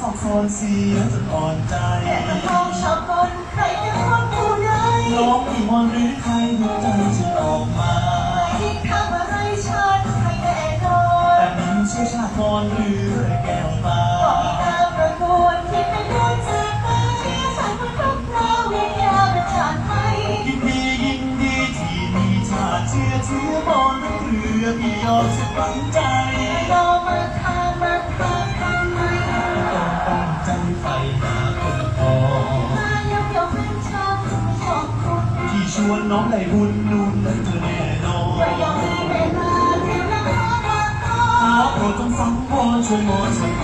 สองโซนเสียจนอ่อนใจแต่ถ้ามองชอบคนใครเป็นคนผู้ใดน้องมีมนต์หรือใครหัวใจฉันออกมายิ่งทำอะไรฉันให้แน่นอนแต่มีเชื้อชาติมอญหรือแก้วฟ้าบอกมีนามประกวดที่เป็นดวงจากฟ้าเชื้อสายคนทุกเราเวียนยาประชาติไทยยินดียินดีที่มีชาติเชื้อเชื้อมอญทั้งเรือพี่ยอมสุดฝังใจ ชวนน้องได้บุญนุ่นนั้นเธอแน่นอนก็ยังมีเวลาที่รักรักขอโปรดจงสังวรช่วยมองช่วยผ่านกัน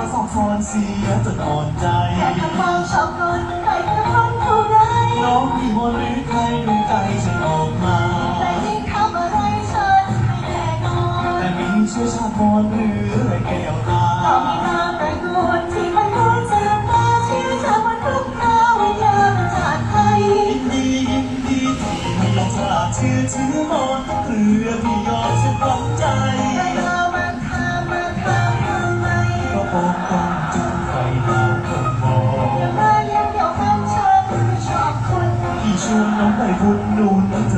เดินว่าสองซอนเสียจนอ่อนใจแต่ถ้ามองชอบคนใครเป็นคนผู้ใดน้องมีมนต์หรือใครดวงใจฉันออกมาแต่ยิ่งทำอะไรฉันให้แน่นอนแต่มีเชื้อชาติมอญหรือแก้วตาต่อมีนามประกวดที่มันรู้จักตาเชื่อชาติทุกเราเวียนยาประชาติไทยยินดียินดีที่มีชาติเชื้อเชื้อมอญเรือพี่ยอม ชอบไม่ชอบคุณที่ชวนน้องไปบุญนูนนั่น